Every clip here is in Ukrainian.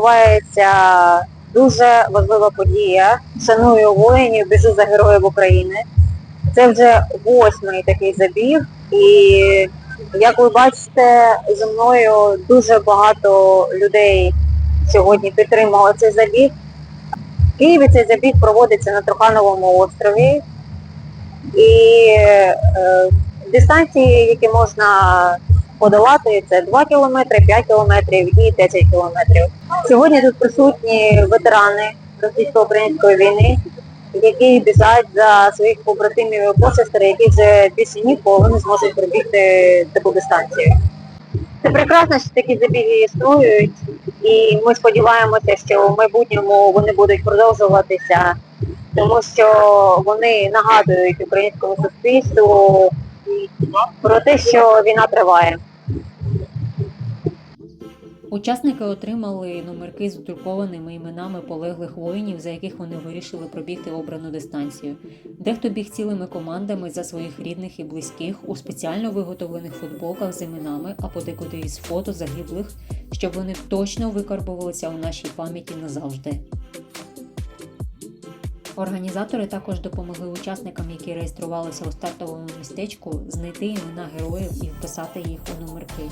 відбувається дуже важлива подія. Шаную воїнів, біжу за героїв України. Це вже восьмий такий забіг, і як ви бачите, зі мною дуже багато людей сьогодні підтримало цей забіг. В Києві цей забіг проводиться на Трухановому острові. І е, дистанції, які можна подолати, це 2 кілометри, 5 кілометрів і 10 кілометрів. Сьогодні тут присутні ветерани російсько-української війни, які біжать за своїх побратимів і посестер, які вже більше ніколи не зможуть пробігти таку дистанцію. Це прекрасно, що такі забіги існують, і ми сподіваємося, що в майбутньому вони будуть продовжуватися, тому що вони нагадують українському суспільству про те, що війна триває. Учасники отримали номерки з друкованими іменами полеглих воїнів, за яких вони вирішили пробігти обрану дистанцію. Дехто біг цілими командами за своїх рідних і близьких у спеціально виготовлених футболках з іменами, а подекуди із фото загиблих, щоб вони точно викарбувалися у нашій пам'яті назавжди. Організатори також допомогли учасникам, які реєструвалися у стартовому містечку, знайти імена героїв і вписати їх у номерки.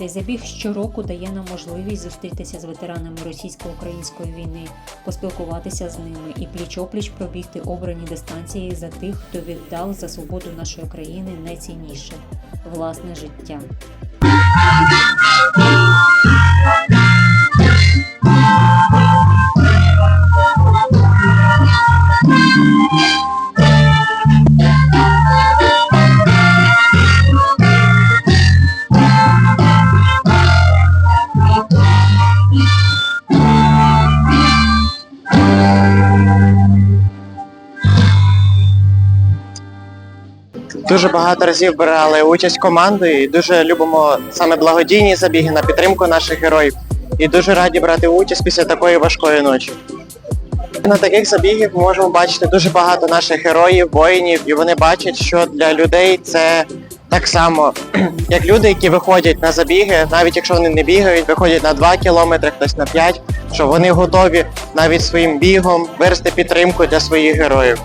Цей забіг щороку дає нам можливість зустрітися з ветеранами російсько-української війни, поспілкуватися з ними і пліч-опліч пробігти обрані дистанції за тих, хто віддав за свободу нашої країни найцінніше власне життя. Дуже багато разів брали участь командою і дуже любимо саме благодійні забіги на підтримку наших героїв. І дуже раді брати участь після такої важкої ночі. На таких забігах ми можемо бачити дуже багато наших героїв, воїнів, і вони бачать, що для людей це так само, як люди, які виходять на забіги, навіть якщо вони не бігають, виходять на 2 кілометри, хтось на 5, що вони готові навіть своїм бігом вирости підтримку для своїх героїв.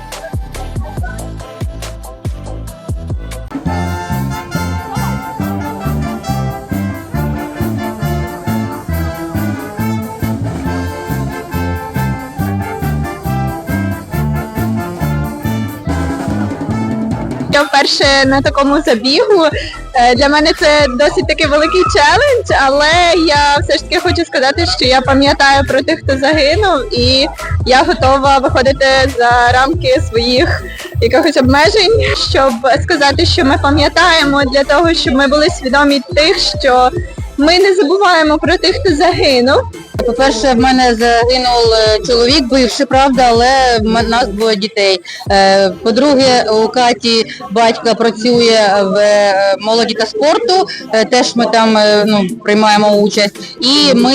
Я вперше на такому забігу. Е, Для мене це досить таки великий челендж, але я все ж таки хочу сказати, що я пам'ятаю про тих, хто загинув, і я готова виходити за рамки своїх якихось обмежень, щоб сказати, що ми пам'ятаємо для того, щоб ми були свідомі тих, що ми не забуваємо про тих, хто загинув. По-перше, в мене загинув е, чоловік, бивший, правда, але в нас двоє дітей. Е, По-друге, у Каті батько працює в е, молоді та спорту, теж ми там ну, приймаємо участь. І ми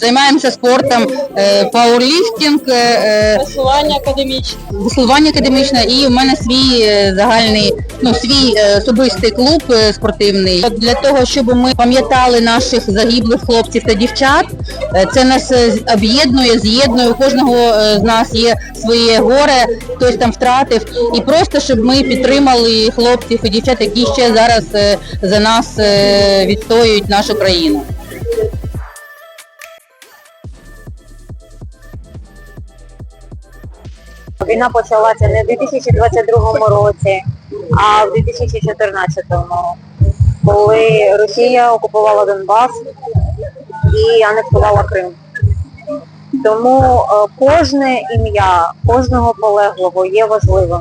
займаємося спортом пауерліфтинг, Веслування академічне. веслування академічне, і в мене свій загальний, ну свій особистий клуб спортивний. Для того, щоб ми пам'ятали наших загиблих хлопців та дівчат, е, це нас е, об'єднує, з'єднує. У кожного е, з нас є своє горе, хтось там втратив. І просто щоб ми підтримали хлопців і дівчат, які ще зараз за нас відстоюють нашу країну. Війна почалася не в 2022 році, а в 2014, коли Росія окупувала Донбас і анексувала Крим. Тому е, кожне ім'я кожного полеглого є важливим.